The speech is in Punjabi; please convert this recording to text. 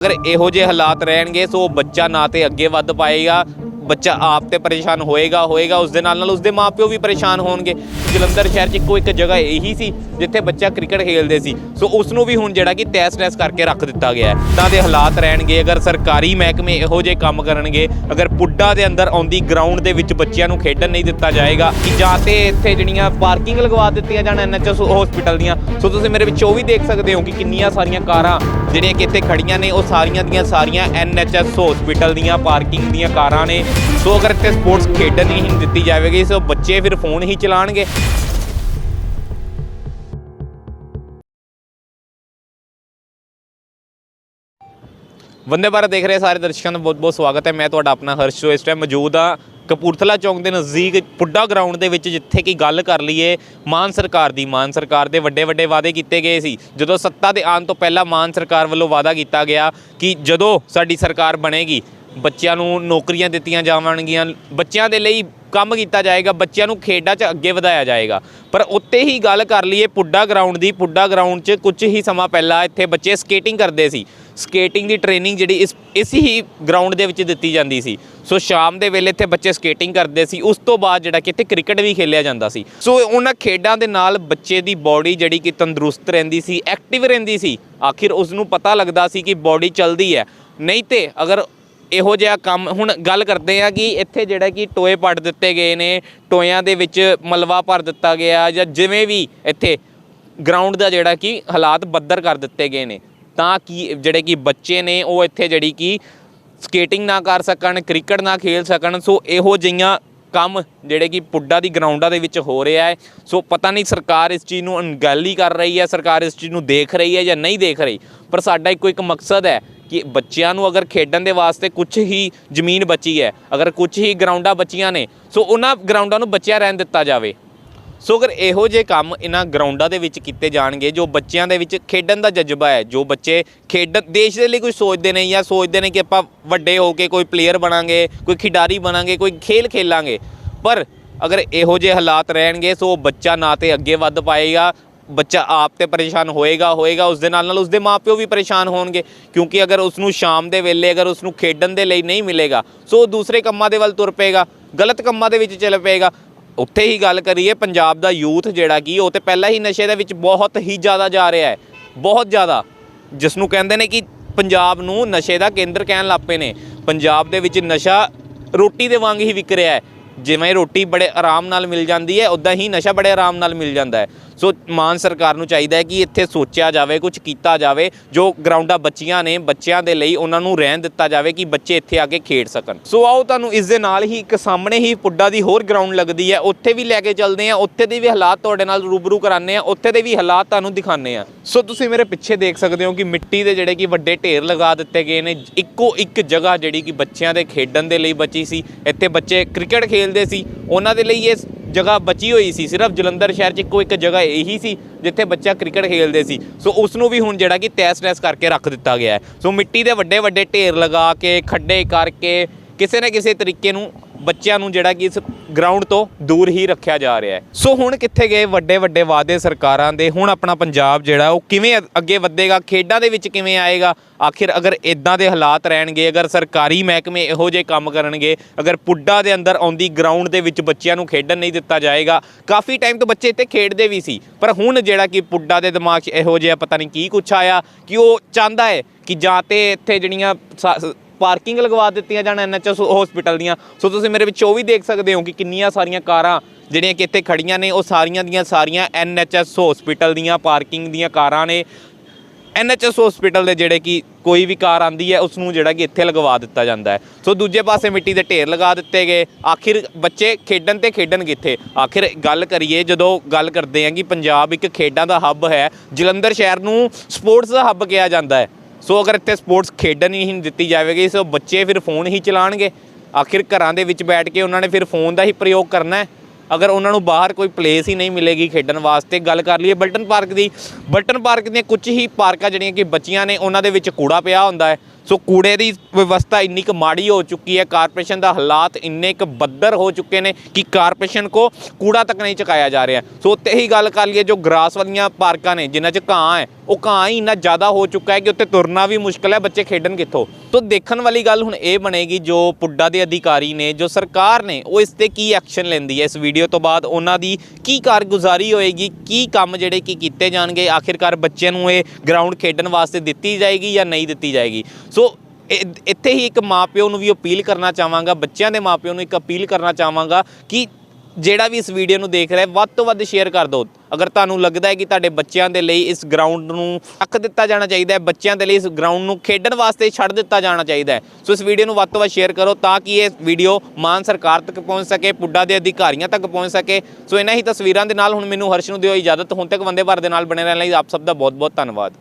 ਅਗਰ ਇਹੋ ਜਿਹੇ ਹਾਲਾਤ ਰਹਿਣਗੇ, ਸੋ ਬੱਚਾ ਨਾ ਤੇ ਅੱਗੇ ਵੱਧ ਪਾਏਗਾ, ਬੱਚਾ ਆਪ ਤੇ ਪਰੇਸ਼ਾਨ ਹੋਏਗਾ ਹੋਏਗਾ, ਉਸ ਦੇ ਨਾਲ ਨਾਲ ਉਸ ਦੇ ਮਾਪਿਓ ਵੀ ਪਰੇਸ਼ਾਨ ਹੋਣਗੇ। ਜਲੰਧਰ ਸ਼ਹਿਰ 'ਚ ਇੱਕੋ ਇੱਕ ਜਗ੍ਹਾ ਇਹੀ ਸੀ, ਜਿੱਥੇ ਬੱਚਾ ਕ੍ਰਿਕਟ ਖੇਡਦੇ ਸੀ। ਸੋ ਉਸ ਨੂੰ ਵੀ ਹੁਣ ਜਿਹੜਾ ਕਿ ਤੈਸ ਤੈਸ ਕਰਕੇ ਰੱਖ ਦਿੱਤਾ ਗਿਆ ਹੈ। ਤਾਂ ਦੇ ਹਾਲਾਤ ਰਹਿਣਗੇ, ਅਗਰ ਸਰਕਾਰੀ ਮਹਿਕਮੇ ਇਹੋ ਜਿਹੇ ਕੰਮ ਕਰਨਗੇ, ਅਗਰ ਪੁੱਡਾ ਦੇ ਅੰਦਰ ਆਉਂਦੀ ਗਰਾਊਂਡ ਦੇ ਵਿੱਚ ਬੱਚਿਆਂ ਨੂੰ ਖੇਡਣ ਨਹੀਂ ਦਿੱਤਾ ਜਾਏਗਾ, ਕਿ ਜਾਂ ਤੇ ਇੱਥੇ ਜਿਹੜੀਆਂ ਪਾਰਕਿੰਗ ਲਗਵਾ ਦਿੱਤੀਆਂ ਜਾਣ ਐਨਐਚਐਸ ਹਸਪੀਟਲ ਦੀਆਂ, ਸੋ ਤੁਸੀਂ ਮੇਰੇ ਵਿੱਚ ਉਹ ਵੀ ਦੇਖ ਸਕਦੇ ਹੋ ਕਿ ਕਿੰਨੀਆਂ ਸਾਰੀਆਂ ਕਾਰਾਂ ਜਿਹੜੀਆਂ ਕਿ ਇੱਥੇ ਖੜੀਆਂ ਨੇ, ਉਹ ਸਾਰੀਆਂ ਦੀਆਂ ਸਾਰੀਆਂ ਐਨਐਚਐਸ ਹਸਪੀਟਲ ਦੀਆਂ ਪਾਰਕਿੰਗ ਦੀਆਂ ਕਾਰਾਂ ਨੇ। ਸੋ ਅਗਰ ਇੱਥੇ ਸਪੋਰਟਸ ਖੇਡਣ ਨਹੀਂ ਦਿੱਤੀ ਜਾਵੇਗੀ, ਸੋ ਬੱਚੇ ਫਿਰ ਫੋਨ ਹੀ ਚਲਾਣਗੇ ਵੰਦੇ ਭਾਰਤ ਦੇਖ ਰਹੇ ਸਾਰੇ ਦਰਸ਼ਕਾਂ ਦਾ ਬਹੁਤ-ਬਹੁਤ ਸਵਾਗਤ ਹੈ। ਮੈਂ ਤੁਹਾਡਾ ਆਪਣਾ ਹਰਸ਼ ਜੋ ਇਸ ਟਾਈਮ ਮੌਜੂਦ ਆ ਕਪੂਰਥਲਾ ਚੌਂਕ ਦੇ ਨਜ਼ਦੀਕ ਪੁੱਡਾ ਗਰਾਊਂਡ ਦੇ ਵਿੱਚ ਜਿੱਥੇ ਕਿ ਗੱਲ ਕਰ ਲਈਏ ਮਾਨ ਸਰਕਾਰ ਦੀ, ਮਾਨ ਸਰਕਾਰ ਦੇ ਵੱਡੇ ਵੱਡੇ ਵਾਅਦੇ ਕੀਤੇ ਗਏ ਸੀ। ਜਦੋਂ ਸੱਤਾ ਦੇ ਆਉਣ ਤੋਂ ਪਹਿਲਾਂ ਮਾਨ ਸਰਕਾਰ ਵੱਲੋਂ ਵਾਅਦਾ ਕੀਤਾ ਗਿਆ ਕਿ ਜਦੋਂ ਸਾਡੀ ਸਰਕਾਰ ਬਣੇਗੀ ਬੱਚਿਆਂ ਨੂੰ ਨੌਕਰੀਆਂ ਦਿੱਤੀਆਂ ਜਾਵਣਗੀਆਂ। ਬੱਚਿਆਂ ਦੇ ਲਈ ਕੰਮ ਕੀਤਾ ਜਾਏਗਾ, ਬੱਚਿਆਂ ਨੂੰ ਖੇਡਾਂ 'ਚ ਅੱਗੇ ਵਧਾਇਆ ਜਾਏਗਾ। ਪਰ ਉੱਤੇ ਹੀ ਗੱਲ ਕਰ ਲਈਏ ਪੁੱਡਾ ਗਰਾਊਂਡ ਦੀ, ਪੁੱਡਾ ਗਰਾਊਂਡ 'ਚ ਕੁਝ ਹੀ ਸਮਾਂ ਪਹਿਲਾਂ ਇੱਥੇ ਬੱਚੇ ਸਕੇਟਿੰਗ ਕਰਦੇ ਸੀ। ਸਕੇਟਿੰਗ ਦੀ ਟ੍ਰੇਨਿੰਗ ਜਿਹੜੀ ਇਸ ਇਸ ਹੀ ਗਰਾਊਂਡ ਦੇ ਵਿੱਚ ਦਿੱਤੀ ਜਾਂਦੀ ਸੀ। ਸੋ ਸ਼ਾਮ ਦੇ ਵੇਲੇ ਇੱਥੇ ਬੱਚੇ ਸਕੇਟਿੰਗ ਕਰਦੇ ਸੀ। ਉਸ ਤੋਂ ਬਾਅਦ ਜਿਹੜਾ ਕਿ ਇੱਥੇ ਕ੍ਰਿਕਟ ਵੀ ਖੇਲਿਆ ਜਾਂਦਾ ਸੀ। ਸੋ ਉਹਨਾਂ ਖੇਡਾਂ ਦੇ ਨਾਲ ਬੱਚੇ ਦੀ ਬਾਡੀ ਜਿਹੜੀ ਕਿ ਤੰਦਰੁਸਤ ਰਹਿੰਦੀ ਸੀ ਐਕਟਿਵ ਰਹਿੰਦੀ ਸੀ। ਆਖਿਰ ਉਸ ਨੂੰ ਪਤਾ ਲੱਗਦਾ ਸੀ ਕਿ ਬਾਡੀ ਚੱਲਦੀ ਹੈ। ਨਹੀਂ ਤੇ ਅਗਰ ਇਹੋ ਜਿਹਾ ਕੰਮ ਹੁਣ ਗੱਲ ਕਰਦੇ ਆ ਕਿ ਇੱਥੇ ਜਿਹੜਾ ਕਿ ਟੋਏ ਪੱਟ ਦਿੱਤੇ ਗਏ ਨੇ, ਟੋਇਆਂ ਦੇ ਵਿੱਚ ਮਲਵਾ ਭਰ ਦਿੱਤਾ ਗਿਆ ਜਾਂ ਜਿਵੇਂ ਵੀ ਇੱਥੇ ਗਰਾਊਂਡ ਦਾ ਜਿਹੜਾ ਕਿ ਹਾਲਾਤ ਬੱਦਰ ਕਰ ਦਿੱਤੇ ਗਏ ਨੇ, ਤਾਂ ਕਿ ਜਿਹੜੇ ਕਿ ਬੱਚੇ ਨੇ ਉਹ ਇੱਥੇ ਜਿਹੜੀ ਕਿ ਸਕੇਟਿੰਗ ਨਾ ਕਰ ਸਕਣ, ਕ੍ਰਿਕਟ ਨਾ ਖੇਲ ਸਕਣ, ਸੋ ਇਹੋ ਜਿਹੀਆਂ ਕੰਮ ਜਿਹੜੇ ਕਿ ਪੁੱਡਾ ਦੀ ਗਰਾਊਂਡਾਂ ਦੇ ਵਿੱਚ ਹੋ ਰਿਹਾ ਹੈ। ਸੋ ਪਤਾ ਨਹੀਂ ਸਰਕਾਰ ਇਸ ਚੀਜ਼ ਨੂੰ ਅਣਗਹਿਲੀ ਕਰ ਰਹੀ ਹੈ, ਸਰਕਾਰ ਇਸ ਚੀਜ਼ ਨੂੰ ਦੇਖ ਰਹੀ ਹੈ ਜਾਂ ਨਹੀਂ ਦੇਖ ਰਹੀ, ਪਰ ਸਾਡਾ ਇੱਕੋ ਇੱਕ ਮਕਸਦ ਹੈ ਕਿ ਬੱਚਿਆਂ ਨੂੰ ਅਗਰ ਖੇਡਣ ਦੇ ਵਾਸਤੇ ਕੁਝ ਹੀ ਜ਼ਮੀਨ ਬਚੀ ਹੈ, ਅਗਰ ਕੁਝ ਹੀ ਗਰਾਊਂਡਾਂ ਬਚੀਆਂ ਨੇ, ਸੋ ਉਹਨਾਂ ਗਰਾਊਂਡਾਂ ਨੂੰ ਬੱਚਿਆਂ ਰਹਿਣ ਦਿੱਤਾ ਜਾਵੇ। ਸੋ ਅਗਰ ਇਹੋ ਜਿਹੇ ਕੰਮ ਇਹਨਾਂ ਗਰਾਊਂਡਾਂ ਦੇ ਵਿੱਚ ਕੀਤੇ ਜਾਣਗੇ, ਜੋ ਬੱਚਿਆਂ ਦੇ ਵਿੱਚ ਖੇਡਣ ਦਾ ਜਜ਼ਬਾ ਹੈ, ਜੋ ਬੱਚੇ ਖੇਡਣ, ਦੇਸ਼ ਦੇ ਲਈ ਕੋਈ ਸੋਚਦੇ ਨੇ ਜਾਂ ਸੋਚਦੇ ਨੇ ਕਿ ਆਪਾਂ ਵੱਡੇ ਹੋ ਕੇ ਕੋਈ ਪਲੇਅਰ ਬਣਾਂਗੇ, ਕੋਈ ਖਿਡਾਰੀ ਬਣਾਂਗੇ, ਕੋਈ ਖੇਲ ਖੇਲਾਂਗੇ, ਪਰ ਅਗਰ ਇਹੋ ਜਿਹੇ ਹਾਲਾਤ ਰਹਿਣਗੇ, ਸੋ ਬੱਚਾ ਨਾ ਤੇ ਅੱਗੇ ਵੱਧ ਪਾਏਗਾ ਬੱਚਾ ਆਪ ਤੇ ਪਰੇਸ਼ਾਨ ਹੋਏਗਾ ਹੋਏਗਾ, ਉਸ ਦੇ ਨਾਲ ਨਾਲ ਉਸ ਦੇ ਮਾਪਿਓ ਵੀ ਪਰੇਸ਼ਾਨ ਹੋਣਗੇ। ਕਿਉਂਕਿ ਅਗਰ ਉਸ ਨੂੰ ਸ਼ਾਮ ਦੇ ਵੇਲੇ ਅਗਰ ਉਸ ਨੂੰ ਖੇਡਣ ਦੇ ਲਈ ਨਹੀਂ ਮਿਲੇਗਾ, ਸੋ ਉਹ ਦੂਸਰੇ ਕੰਮਾਂ ਦੇ ਵੱਲ ਤੁਰ ਪਏਗਾ, ਗਲਤ ਕੰਮਾਂ ਦੇ ਵਿੱਚ ਚੱਲ ਪਏਗਾ। ਉੱਥੇ ਹੀ ਗੱਲ ਕਰੀਏ, ਪੰਜਾਬ ਦਾ ਯੂਥ ਜਿਹੜਾ ਕੀ ਉਹ ਤੇ ਪਹਿਲਾਂ ਹੀ ਨਸ਼ੇ ਦੇ ਵਿੱਚ ਬਹੁਤ ਹੀ ਜ਼ਿਆਦਾ ਜਾ ਰਿਹਾ ਹੈ, ਬਹੁਤ ਜ਼ਿਆਦਾ ਜਿਸ ਨੂੰ ਕਹਿੰਦੇ ਨੇ ਕਿ ਪੰਜਾਬ ਨੂੰ ਨਸ਼ੇ ਦਾ ਕੇਂਦਰ ਕਹਿਣ ਲੱਗ ਪਏ ਨੇ। ਪੰਜਾਬ ਦੇ ਵਿੱਚ ਨਸ਼ਾ ਰੋਟੀ ਦੇ ਵਾਂਗ ਹੀ ਵਿਕ ਰਿਹਾ ਹੈ। ਜਿਵੇਂ ਰੋਟੀ ਬੜੇ ਆਰਾਮ ਨਾਲ ਮਿਲ ਜਾਂਦੀ ਹੈ ਉਦਾਂ ਹੀ ਨਸ਼ਾ ਬੜੇ ਆਰਾਮ ਨਾਲ ਮਿਲ ਜਾਂਦਾ ਹੈ। ਸੋ ਮਾਨ ਸਰਕਾਰ ਨੂੰ ਚਾਹੀਦਾ ਹੈ ਕਿ ਇੱਥੇ ਸੋਚਿਆ ਜਾਵੇ ਕੁਝ ਕੀਤਾ ਜਾਵੇ, ਜੋ ਗਰਾਊਂਡਾਂ ਬੱਚੀਆਂ ਨੇ, ਬੱਚਿਆਂ ਦੇ ਲਈ ਉਹਨਾਂ ਨੂੰ ਰਹਿਣ ਦਿੱਤਾ ਜਾਵੇ ਕਿ ਬੱਚੇ ਇੱਥੇ ਆ ਕੇ ਖੇਡ ਸਕਣ। ਸੋ ਆਓ ਤੁਹਾਨੂੰ ਇਸ ਦੇ ਨਾਲ ਹੀ ਇੱਕ ਸਾਹਮਣੇ ਹੀ ਪੁੱਡਾ ਦੀ ਹੋਰ ਗਰਾਊਂਡ ਲੱਗਦੀ ਹੈ। ਉੱਥੇ ਵੀ ਲੈ ਕੇ ਚੱਲਦੇ ਆ ਉੱਥੇ ਦੇ ਵੀ ਹਾਲਾਤ ਤੁਹਾਡੇ ਨਾਲ ਰੂਬਰੂ ਕਰਾਉਂਦੇ ਆ ਉੱਥੇ ਦੇ ਵੀ ਹਾਲਾਤ ਤੁਹਾਨੂੰ ਦਿਖਾਉਂਦੇ ਆ ਸੋ ਤੁਸੀਂ ਮੇਰੇ ਪਿੱਛੇ ਦੇਖ ਸਕਦੇ ਹੋ ਕਿ ਮਿੱਟੀ ਦੇ ਜਿਹੜੇ ਕਿ ਵੱਡੇ ਢੇਰ ਲਗਾ ਦਿੱਤੇ ਗਏ ਨੇ, ਇੱਕੋ ਇੱਕ ਜਗ੍ਹਾ ਜਿਹੜੀ ਕਿ ਬੱਚਿਆਂ ਦੇ ਖੇਡਣ ਦੇ ਲਈ ਬਚੀ ਸੀ। ਇੱਥੇ ਬੱਚੇ ਕ੍ਰਿਕਟ ਖੇਡਦੇ ਸੀ, ਉਹਨਾਂ ਦੇ ਲਈ ਇਹ ਜਗ੍ਹਾ ਬਚੀ ਹੋਈ ਸੀ। ਸਿਰਫ ਜਲੰਧਰ ਸ਼ਹਿਰ 'ਚ ਇੱਕੋ ਇੱਕ ਜਗ੍ਹਾ ਇਹੀ ਸੀ, ਜਿੱਥੇ ਬੱਚਾ ਕ੍ਰਿਕਟ ਖੇਡਦੇ ਸੀ। ਸੋ ਉਸ ਨੂੰ ਵੀ ਹੁਣ ਜਿਹੜਾ ਕਿ ਤੈਸ ਤੈਸ ਕਰਕੇ ਰੱਖ ਦਿੱਤਾ ਗਿਆ ਹੈ। ਸੋ ਮਿੱਟੀ ਦੇ ਵੱਡੇ ਵੱਡੇ ਢੇਰ ਲਗਾ ਕੇ, ਖੱਡੇ ਕਰਕੇ ਕਿਸੇ ਨਾ ਕਿਸੇ ਤਰੀਕੇ ਨੂੰ ਬੱਚਿਆਂ ਨੂੰ ਜਿਹੜਾ ਕਿ ਇਸ ਗਰਾਊਂਡ ਤੋਂ ਦੂਰ ਹੀ ਰੱਖਿਆ ਜਾ ਰਿਹਾ ਹੈ। ਸੋ ਹੁਣ ਕਿੱਥੇ ਗਏ ਵੱਡੇ ਵੱਡੇ ਵਾਅਦੇ ਸਰਕਾਰਾਂ ਦੇ? ਹੁਣ ਆਪਣਾ ਪੰਜਾਬ ਜਿਹੜਾ, ਉਹ ਕਿਵੇਂ ਅੱਗੇ ਵਧੇਗਾ? ਖੇਡਾਂ ਦੇ ਵਿੱਚ ਕਿਵੇਂ ਆਏਗਾ? ਆਖਿਰ ਅਗਰ ਇਦਾਂ ਦੇ ਹਾਲਾਤ ਰਹਿਣਗੇ, ਅਗਰ ਸਰਕਾਰੀ ਮਹਿਕਮੇ ਇਹੋ ਜਿਹੇ ਕੰਮ ਕਰਨਗੇ, ਅਗਰ ਪੁੱਡਾ ਦੇ ਅੰਦਰ ਆਉਂਦੀ ਗਰਾਊਂਡ ਦੇ ਵਿੱਚ ਬੱਚਿਆਂ ਨੂੰ ਖੇਡਣ ਨਹੀਂ ਦਿੱਤਾ ਜਾਏਗਾ, ਕਾਫੀ ਟਾਈਮ ਤੋਂ ਬੱਚੇ ਇੱਥੇ ਖੇਡਦੇ ਵੀ ਸੀ। ਪਰ ਹੁਣ ਜਿਹੜਾ ਕਿ ਪੁੱਡਾ ਦੇ ਦਿਮਾਗ 'ਚ ਇਹੋ ਜਿਹਾ ਪਤਾ ਨਹੀਂ ਕੀ ਕੁਛ ਆਇਆ, ਕਿ ਉਹ ਚਾਹੁੰਦਾ ਹੈ ਕਿ ਜਾਂ ਤੇ ਇੱਥੇ ਜਿਹੜੀਆਂ ਸਾ- ਸ- ਪਾਰਕਿੰਗ ਲਗਵਾ ਦਿੱਤੀਆਂ ਜਾਣ ਐਨਐਚਐਸ ਹਸਪੀਟਲ ਦੀਆਂ। ਸੋ ਤੁਸੀਂ ਮੇਰੇ ਵਿੱਚ ਉਹ ਵੀ ਦੇਖ ਸਕਦੇ ਹੋ ਕਿ ਕਿੰਨੀਆਂ ਸਾਰੀਆਂ ਕਾਰਾਂ ਜਿਹੜੀਆਂ ਕਿ ਇੱਥੇ ਖੜੀਆਂ ਨੇ, ਉਹ ਸਾਰੀਆਂ ਦੀਆਂ ਸਾਰੀਆਂ ਐਨਐਚਐਸ ਹਸਪੀਟਲ ਦੀਆਂ, ਪਾਰਕਿੰਗ ਦੀਆਂ ਕਾਰਾਂ ਨੇ। ਐਨਐਚਐਸ ਹਸਪੀਟਲ ਦੇ ਜਿਹੜੇ ਕਿ ਕੋਈ ਵੀ ਕਾਰ ਆਂਦੀ ਹੈ, ਉਸ ਨੂੰ ਜਿਹੜਾ ਕਿ ਇੱਥੇ ਲਗਵਾ ਦਿੱਤਾ ਜਾਂਦਾ ਹੈ। ਸੋ ਦੂਜੇ ਪਾਸੇ ਮਿੱਟੀ ਦੇ ਢੇਰ ਲਗਾ ਦਿੱਤੇ ਗਏ। ਆਖਿਰ ਬੱਚੇ ਖੇਡਣ ਤੇ ਖੇਡਣ ਕਿੱਥੇ? ਆਖਿਰ ਗੱਲ ਕਰੀਏ, ਜਦੋਂ ਗੱਲ ਕਰਦੇ ਹਾਂ ਕਿ ਪੰਜਾਬ ਇੱਕ ਖੇਡਾਂ ਦਾ ਹੱਬ ਹੈ, ਜਲੰਧਰ ਸ਼ਹਿਰ ਨੂੰ ਸਪੋਰਟਸ ਦਾ ਹੱਬ ਕਿਹਾ ਜਾਂਦਾ ਹੈ। ਸੋ ਅਗਰ ਇੱਥੇ ਸਪੋਰਟਸ ਖੇਡਣ ਹੀ ਨਹੀਂ ਦਿੱਤੀ ਜਾਵੇਗੀ, ਸੋ ਬੱਚੇ ਫਿਰ ਫੋਨ ਹੀ ਚਲਾਣਗੇ ਆਖਿਰ ਘਰਾਂ ਦੇ ਵਿੱਚ ਬੈਠ ਕੇ ਉਹਨਾਂ ਨੇ ਫਿਰ ਫੋਨ ਦਾ ਹੀ ਪ੍ਰਯੋਗ ਕਰਨਾ ਹੈ। ਅਗਰ ਉਹਨਾਂ ਨੂੰ ਬਾਹਰ ਕੋਈ ਪਲੇਸ ਹੀ ਨਹੀਂ ਮਿਲੇਗੀ ਖੇਡਣ ਵਾਸਤੇ, ਗੱਲ ਕਰ ਲਈਏ ਬਲਟਨ ਪਾਰਕ ਦੀ। ਬਲਟਨ ਪਾਰਕ ਦੀਆਂ ਕੁਝ ਹੀ ਪਾਰਕਾਂ ਜਿਹੜੀਆਂ ਕਿ ਬੱਚੀਆਂ ਨੇ, ਉਹਨਾਂ ਦੇ ਵਿੱਚ ਕੂੜਾ ਪਿਆ ਹੁੰਦਾ ਹੈ। ਸੋ ਕੂੜੇ ਦੀ ਵਿਵਸਥਾ ਇੰਨੀ ਕੁ ਮਾੜੀ ਹੋ ਚੁੱਕੀ ਹੈ, ਕਾਰਪੋਰੇਸ਼ਨ ਦਾ ਹਾਲਾਤ ਇੰਨੇ ਕੁ ਬੱਦਰ ਹੋ ਚੁੱਕੇ ਨੇ ਕਿ ਕਾਰਪੋਰੇਸ਼ਨ ਕੋ ਕੂੜਾ ਤੱਕ ਨਹੀਂ ਚੁਕਾਇਆ ਜਾ ਰਿਹਾ। ਸੋ ਉੱਤੇ ਹੀ ਗੱਲ ਕਰ ਲਈਏ ਜੋ ਗ੍ਰਾਸ ਵਾਲੀਆਂ ਪਾਰਕਾਂ ਨੇ, ਜਿਨ੍ਹਾਂ 'ਚ ਘਾਹ ਹੈ, ਉਹ ਘਾਹ ਹੀ ਇੰਨਾ ਜ਼ਿਆਦਾ ਹੋ ਚੁੱਕਾ ਹੈ ਕਿ ਉੱਤੇ ਤੁਰਨਾ ਵੀ ਮੁਸ਼ਕਲ ਹੈ, ਬੱਚੇ ਖੇਡਣ ਕਿੱਥੋਂ? ਸੋ ਦੇਖਣ ਵਾਲੀ ਗੱਲ ਹੁਣ ਇਹ ਬਣੇਗੀ, ਜੋ ਪੁੱਡਾ ਦੇ ਅਧਿਕਾਰੀ ਨੇ, ਜੋ ਸਰਕਾਰ ਨੇ, ਉਹ ਇਸ ਤੇ ਕੀ ਐਕਸ਼ਨ ਲੈਂਦੀ ਹੈ? ਇਸ ਵੀਡੀਓ ਤੋਂ ਬਾਅਦ ਉਹਨਾਂ ਦੀ ਕੀ ਕਾਰਗੁਜ਼ਾਰੀ ਹੋਏਗੀ? ਕੀ ਕੰਮ ਜਿਹੜੇ ਕੀ ਕੀਤੇ ਜਾਣਗੇ? ਆਖਿਰਕਾਰ ਬੱਚਿਆਂ ਨੂੰ ਇਹ ਗਰਾਊਂਡ ਖੇਡਣ ਵਾਸਤੇ ਦਿੱਤੀ ਜਾਏਗੀ ਜਾਂ ਨਹੀਂ ਦਿੱਤੀ ਜਾਏਗੀ? ਸੋ ਇ- ਇੱਥੇ ਹੀ ਇੱਕ ਮਾਪਿਓ ਨੂੰ ਵੀ ਅਪੀਲ ਕਰਨਾ ਚਾਹਾਂਗਾ, ਬੱਚਿਆਂ ਦੇ ਮਾਪਿਓ ਨੂੰ ਇੱਕ ਅਪੀਲ ਕਰਨਾ ਚਾਹਾਂਗਾ ਕਿ ਜਿਹੜਾ ਵੀ ਇਸ ਵੀਡੀਓ ਨੂੰ ਦੇਖ ਰਿਹਾ, ਵੱਧ ਤੋਂ ਵੱਧ ਸ਼ੇਅਰ ਕਰ ਦਿਓ। ਅਗਰ ਤੁਹਾਨੂੰ ਲੱਗਦਾ ਹੈ ਕਿ ਤੁਹਾਡੇ ਬੱਚਿਆਂ ਦੇ ਲਈ ਇਸ ਗਰਾਊਂਡ ਨੂੰ ਰੱਖ ਦਿੱਤਾ ਜਾਣਾ ਚਾਹੀਦਾ ਹੈ, ਬੱਚਿਆਂ ਦੇ ਲਈ ਇਸ ਗਰਾਊਂਡ ਨੂੰ ਖੇਡਣ ਵਾਸਤੇ ਛੱਡ ਦਿੱਤਾ ਜਾਣਾ ਚਾਹੀਦਾ ਹੈ, ਸੋ ਇਸ ਵੀਡੀਓ ਨੂੰ ਵੱਧ ਤੋਂ ਵੱਧ ਸ਼ੇਅਰ ਕਰੋ ਤਾਂ ਕਿ ਇਹ ਵੀਡੀਓ ਮਾਨ ਸਰਕਾਰ ਤੱਕ ਪਹੁੰਚ ਸਕੇ, ਪੁੱਡਾ ਦੇ ਅਧਿਕਾਰੀਆਂ ਤੱਕ ਪਹੁੰਚ ਸਕੇ। ਸੋ ਇਹਨਾਂ ਹੀ ਤਸਵੀਰਾਂ ਦੇ ਨਾਲ ਹੁਣ ਮੈਨੂੰ ਹਰਸ਼ ਨੂੰ ਦਿਓ ਇਜਾਜ਼ਤ। ਹੁਣ ਤੱਕ ਵੰਦੇ ਭਾਰਤ ਦੇ ਨਾਲ ਬਣੇ ਰਹਿਣ ਲਈ ਆਪ ਸਭ ਦਾ ਬਹੁਤ ਬਹੁਤ ਧੰਨਵਾਦ।